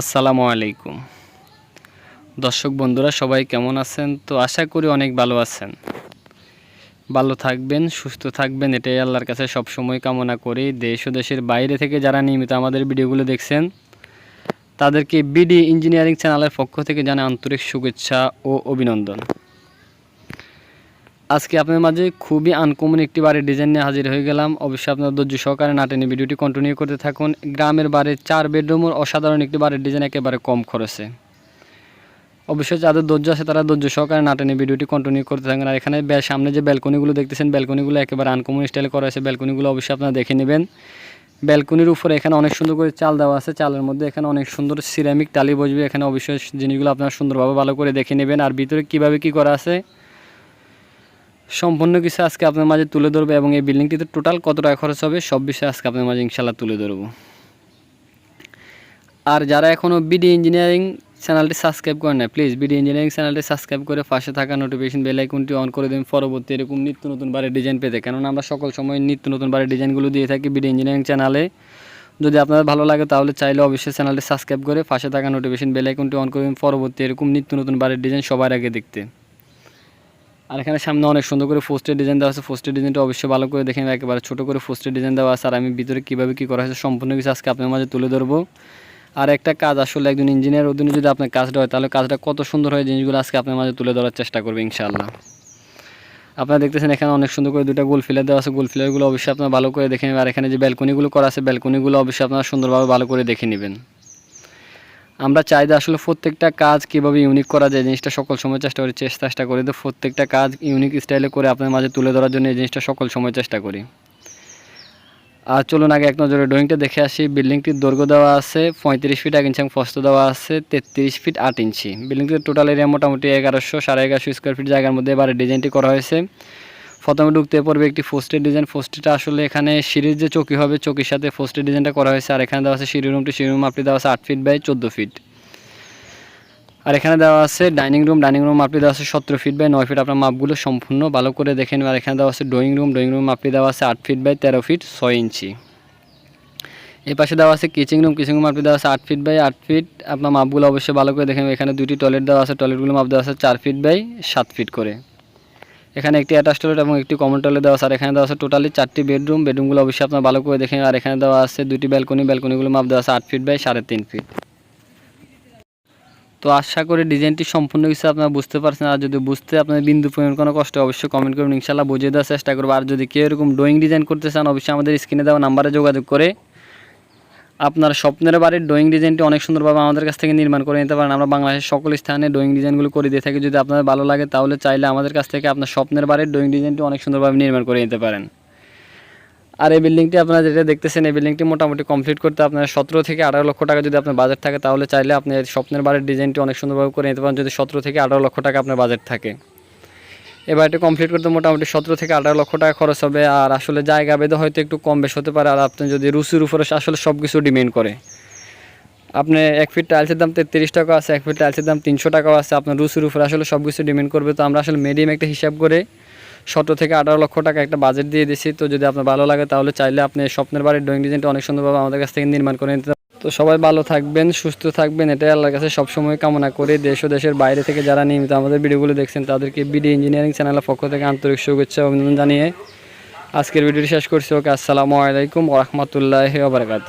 আসসালামু আলাইকুম। দর্শক বন্ধুরা, সবাই কেমন আছেন? তো আশা করি অনেক ভালো আছেন। ভালো থাকবেন, সুস্থ থাকবেন, এটাই আল্লাহর কাছে সব সময় কামনা করি। দেশ ও দেশের বাইরে থেকে যারা নিয়মিত আমাদের ভিডিওগুলো দেখছেন, তাদেরকে বিডি ইঞ্জিনিয়ারিং চ্যানেলের পক্ষ থেকে জানা আন্তরিক শুভেচ্ছা ও অভিনন্দন। আজকে আপনার মাঝে খুবই আনকমন একটি বাড়ির ডিজাইন নিয়ে হাজির হয়ে গেলাম। অবশ্যই আপনার ধৈর্য সহকারে নাটেনে ভিডিওটি কন্টিনিউ করতে থাকুন। গ্রামের বাড়ির চার বেডরুমের অসাধারণ একটি বাড়ির ডিজাইন একেবারে কম খরচে। অবশ্যই যাদের ধৈর্য আছে তারা ধৈর্য সহকারে নাটেনে ভিডিওটি কন্টিনিউ করতে থাকেন। আর এখানে সামনে যে ব্যালকনিগুলো দেখতেছেন ব্যালকনিগুলো একেবারে আনকমন স্টাইলে করা হয়েছে ব্যালকনিগুলো অবশ্যই আপনারা দেখে নেবেন। ব্যালকনির উপরে এখানে অনেক সুন্দর করে চাল দেওয়া আছে। চালের মধ্যে এখানে অনেক সুন্দর সিরামিক টালি বসবে। এখানে অবশ্যই জিনিসগুলো আপনারা সুন্দরভাবে ভালো করে দেখে নেবেন। আর ভিতরে কীভাবে কি করা আছে? সম্পূর্ণ কিছু আজকে আপনার মাঝে তুলে ধরবো এবং এই বিল্ডিংটিতে টোটাল কত টাকা খরচ হবে সব বিষয়ে আজকে আপনার মাঝে ইনশাল্লাহ তুলে ধরবো। আর যারা এখনও বিডি ইঞ্জিনিয়ারিং চ্যানেলটি সাবস্ক্রাইব করেন না প্লিজ বিডি ইঞ্জিনিয়ারিং চ্যানেলটি সাবস্ক্রাইব করে পাশে থাকা নোটিফিকেশন বেল আইকনটি অন করে দিন। পরবর্তী এরকম নিত্য নতুন বারের ডিজাইন পেতে। কেননা আমরা সকল সময় নিত্য নতুন বারের ডিজাইনগুলো দিয়ে থাকি বিডি ইঞ্জিনিয়ারিং চ্যানেলে। যদি আপনাদের ভালো লাগে তাহলে চাইলে অবশ্যই চ্যানেলটি সাবস্ক্রাইব করে পাশে থাকা নোটিফিকেশন বেল আইকনটি অন করে দিন। পরবর্তী এরকম নিত্য নতুন বারের ডিজাইন সবার আগে দেখতে। আর এখানে সামনে অনেক সুন্দর করে পোস্টের ডিজাইন দেওয়া আছে। পোস্টের ডিজাইনটা অবশ্যই ভালো করে দেখেন, একেবারে ছোটো করে পোস্টের ডিজাইন দেওয়া আছে। আর আমি ভিতরে কীভাবে কী করা হয়েছে সম্পূর্ণ কিছু আজকে আপনার মাঝে তুলে ধরবো। আর একটা কাজ আসলে একজন ইঞ্জিনিয়ার অধীনে যদি আপনার কাজটা হয়, তাহলে কাজটা কত সুন্দর হয়, জিনিসগুলো আজকে আপনার মাঝে তুলে ধরার চেষ্টা করবে ইনশাআল্লাহ। আপনারা দেখতেছেন এখানে অনেক সুন্দর করে দুটো গোল ফিলার দেওয়া আছে। গোল ফিলারগুলো অবশ্যই আপনারা ভালো করে দেখে নেবেন। আর এখানে যে ব্যালকনিগুলো করা আছে ব্যালকনিগুলো অবশ্যই আপনারা সুন্দরভাবে ভালো করে দেখে নেবেন। আমরা চাই যে আসলে প্রত্যেকটা কাজ কীভাবে ইউনিক করা যায় জিনিসটা সকল সময় চেষ্টা করি চেষ্টা করি তো প্রত্যেকটা কাজ ইউনিক স্টাইলে করে আপনার মাঝে তুলে ধরার জন্য এই জিনিসটা সকল সময় চেষ্টা করি। আর চলুন আগে এক নজরে ড্রয়িংটা দেখে আসি। বিল্ডিংটির দৈর্ঘ্য দেওয়া আছে পঁয়ত্রিশ ফিট, এক ইঞ্চি ফস্ত দেওয়া আছে তেত্রিশ ফিট, আট ইঞ্চি। বিল্ডিংটির টোটাল এরিয়া মোটামুটি এগারোশো সাড়ে এগারোশো স্কোয়ার ফিট জায়গার মধ্যে এবারে ডিজাইনটি করা হয়েছে। প্রথমে ঢুকতে পড়বে একটি ফোস্টের ডিজাইন ফোস্টটা আসলে এখানে সিঁড়ির যে চৌকি হবে, চৌকির সাথে ফোস্টের ডিজাইনটা করা হয়েছে। আর এখানে দেওয়া আছে সিঁড়ি রুমটি সিঁড়ি রুম আপনি দেওয়া আছে আট ফিট বাই চোদ্দ ফিট আর এখানে দেওয়া আছে ডাইনিং রুম ডাইনিং রুম আপনি দেওয়া আছে সতেরো ফিট বাই নয় ফিট আপনার মাপগুলো সম্পূর্ণ ভালো করে দেখে নেবেন। আর এখানে দেওয়া আছে ড্রয়িং রুম ড্রয়িং রুম আপনি দেওয়া আছে আট ফিট বাই তেরো ফিট ছয় ইঞ্চি এই পাশে দেওয়া আছে কিচিং রুম কিচিং রুম আপনি দেওয়া আছে আট ফিট বাই আট ফিট আপনার মাপগুলো অবশ্যই ভালো করে দেখে নেবেন। এখানে দুটি টয়লেট দেওয়া আছে। টয়লেটগুলো মাপ দেওয়া আছে চার ফিট বাই সাত ফিট করে। এখানে একটি অ্যাটাচ টয়লেট এবং একটি কমন টয়লেট দেওয়া আছে। আর এখানে দেওয়া আছে টোটালি চারটি বেডরুম বেডরুমগুলো অবশ্যই আপনার ভালো করে দেখেন আর এখানে দেওয়া আছে দুটি ব্যালকনি ব্যালকনিগুলো মাপ দেওয়া আছে আট ফিট বাই সাড়ে তিন ফিট তো আশা করি ডিজাইনটি সম্পূর্ণ কিছু আপনারা বুঝতে পারছেন। আর যদি বুঝতে আপনার বিন্দু পরিমাণ কোনো কষ্ট অবশ্যই কমেন্ট করুন। ইনশাল্লাহ বুঝিয়ে দেওয়ার চেষ্টা করব। আর যদি কেউ এরকম ড্রয়িং ডিজাইন করতে চান, অবশ্যই আমাদের স্ক্রিনে দেওয়া নাম্বারে যোগাযোগ করে আপনার স্বপ্নের বাড়ির ড্রয়িং ডিজাইনটি অনেক সুন্দরভাবে আমাদের কাছ থেকে নির্মাণ করে নিতে পারেন। আমরা বাংলাদেশের সকল স্থানে ড্রয়িং ডিজাইনগুলো করে দিয়ে থাকি। যদি আপনাদের ভালো লাগে, তাহলে চাইলে আমাদের কাছ থেকে আপনার স্বপ্নের বাড়ির ড্রয়িং ডিজাইনটি অনেক সুন্দরভাবে নির্মাণ করে নিতে পারেন। আর এই বিল্ডিংটি আপনারা যেটা দেখতেছেন, এই বিল্ডিংটি মোটামুটি কমপ্লিট করতে আপনার সতেরো থেকে আঠারো লক্ষ টাকা যদি আপনার বাজেট থাকে, তাহলে চাইলে আপনি স্বপ্নের বাড়ির ডিজাইনটি অনেক সুন্দরভাবে করে নিতে পারেন। যদি সতেরো থেকে আঠারো লক্ষ টাকা আপনার বাজেট থাকে। এই এটা কমপ্লিট করতে মোটামুটি সতেরো থেকে আঠারো লক্ষ টাকা খরচ হবে। আর আসলে জায়গা বেঁধে হয়তো একটু কম বেশ হতে পারে। আর আপনি যদি রুচির উপরে আসলে সব কিছু ডিমেন্ড করে। আপনি এক ফিট টাইলসের দাম তেত্রিশ টাকা আছে, এক ফিট টাইলসের দাম তিনশো টাকাও আছে। আপনার রুচির উপরে আসলে সব কিছু ডিমেন্ড করবে। তো আমরা আসলে মিডিয়াম একটা হিসাব করে সতেরো থেকে আঠারো লক্ষ টাকা একটা বাজেট দিয়ে দিছি। তো যদি আপনার ভালো লাগে তাহলে চাইলে আপনি স্বপ্নের বাড়ির ড্রয়িং ডিজাইনটা অনেক সুন্দরভাবে আমাদের কাছ থেকে নির্মাণ করে নিতে তো সবাই ভালো থাকবেন, সুস্থ থাকবেন, এটাই আল্লাহর কাছে সবসময় কামনা করে। দেশ ও দেশের বাইরে থেকে যারা নিয়মিত আমাদের ভিডিওগুলো দেখছেন, তাদেরকে বিডি ইঞ্জিনিয়ারিং চ্যানেলের পক্ষ থেকে আন্তরিক শুভেচ্ছা অভিনন্দন জানিয়ে আজকের ভিডিওটি শেষ করছি। ওকে, আসসালামু আলাইকুম রহমতুল্লাহ বারকাত